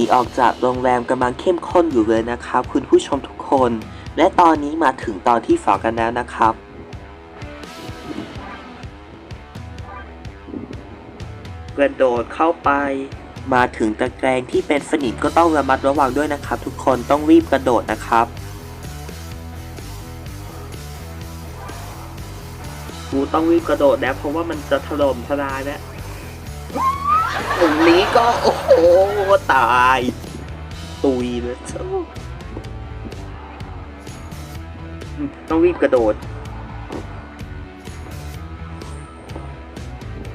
นีออกจากโรงแรมกำลังเข้มข้นอยู่เลยนะครับคุณผู้ชมทุกคน และตอนนี้มาถึงตอนที่สองกันแล้วนะครับกระโดดเข้าไป มาถึงตะแกรงที่เป็นสนิมก็ต้องระมัดระวังด้วยนะครับ ทุกคนต้องรีบกระโดดนะครับกูต้องรีบกระโดดแล้วเพราะว่ามันจะถล่มทลายแล้ว ตรงนี้ก็ โอ้โห ตาย ตุยเลยเจ้าต้องรีบกระโดด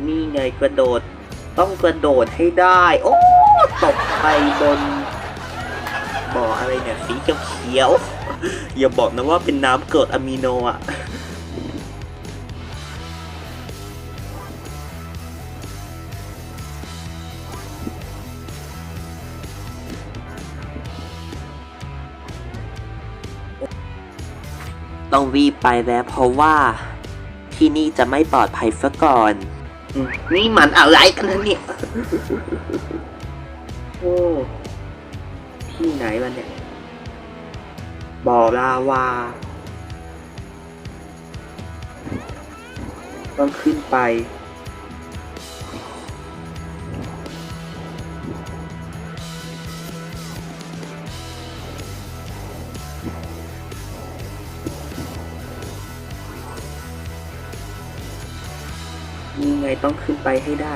นี่ไงกระโดด ต้องกระโดดให้ได้ โอ้ ตกไปบน บ่ออะไรเนี่ย สีเขียวๆอย่าบอกนะว่าเป็นน้ำเกิดอะมิโนอะ ต้องรีบไปแล้วเพราะว่า ที่นี่จะไม่ปลอดภัยซะก่อน นี่มันอะไรกันนะเนี่ย โอ้ ที่ไหนวะเนี่ย บ่อลาวา ต้องขึ้นไป ไงต้องขึ้นไปให้ได้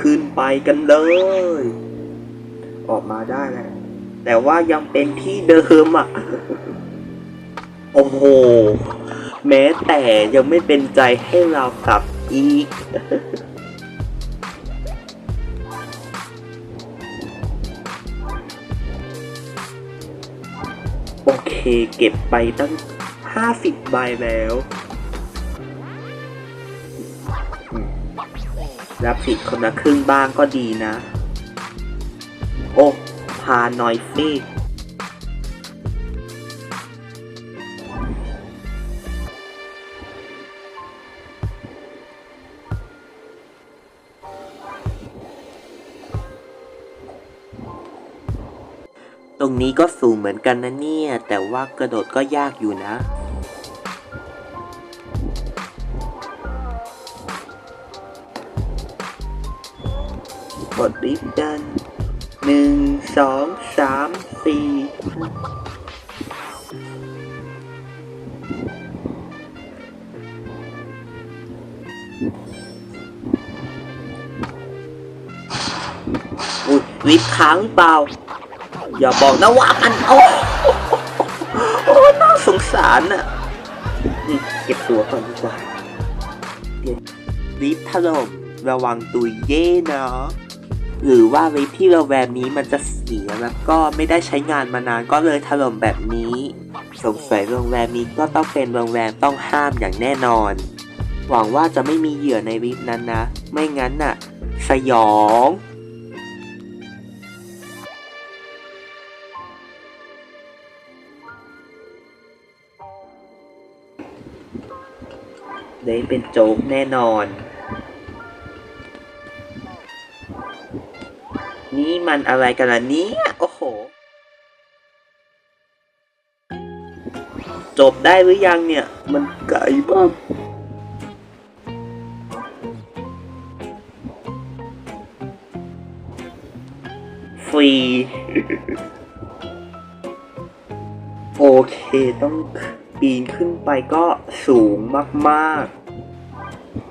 ขึ้นไปกันเลย ออกมาได้แล้วแต่ว่ายังเป็นที่เดิมอะ โอ้โห แม้แต่ยังไม่เป็นใจให้เรากลับอีก เคเก็บไปตั้งห้าสิบใบแล้ว รับสิดคนละครึ่งบ้างก็ดีนะ โอ้พาหน่อยสิ รงนี้ก็สูงเหมือนกันนะเนี่ย แต่ว่ากระโดดก็ยากอยู่นะ กดลิฟต์กันหนึ่งสองสามสี่อุ้ยลิฟต์ค้างเปล่า อย่าบอกนะว่ามันโอ้โอ้น่าสงสารน่ะเก็บตัวก่อนดีกว่าเรียวลิฟต์ถล่มระวังตุยเย่นะหรือว่าลิฟต์ที่โรงแรมนี้มันจะเสียแล้วก็ไม่ได้ใช้งานมานานก็เลยถล่มแบบนี้ สงสัยโรงแรมนี้ก็ต้องเป็นโรงแรมต้องห้ามอย่างแน่นอน หวังว่าจะไม่มีเหยื่อในลิฟต์นั้นนะ ไม่งั้นน่ะ สยอง ได้เป็นโจ๊กแน่นอน นี่มันอะไรกันล่ะเนี่ย โอ้โห จบได้หรือยังเนี่ย มันไกลมากฟรี โอเคต้อง ปีนขึ้นไปก็สูงมาก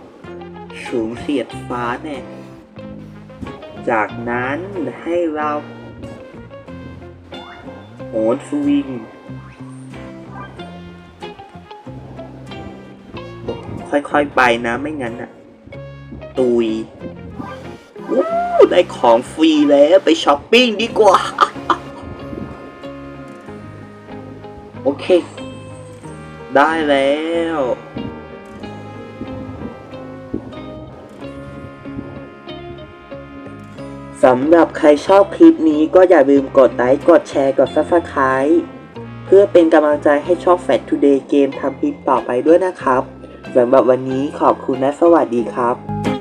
ๆ สูงเสียดฟ้าแน่จากนั้นให้เราโหนสวิง ค่อยๆไปนะไม่งั้นอะตุยได้ของฟรีแล้วไปช้อปปิ้งดีกว่า โอเค ได้แล้ว สำหรับใครชอบคลิปนี้ก็อย่าลืมกดไลค์ กดแชร์ กด subscribe เพื่อเป็นกำลังใจให้ช่อง Fat Today Game ทำคลิปต่อไปด้วยนะครับ สำหรับวันนี้ขอบคุณและสวัสดีครับ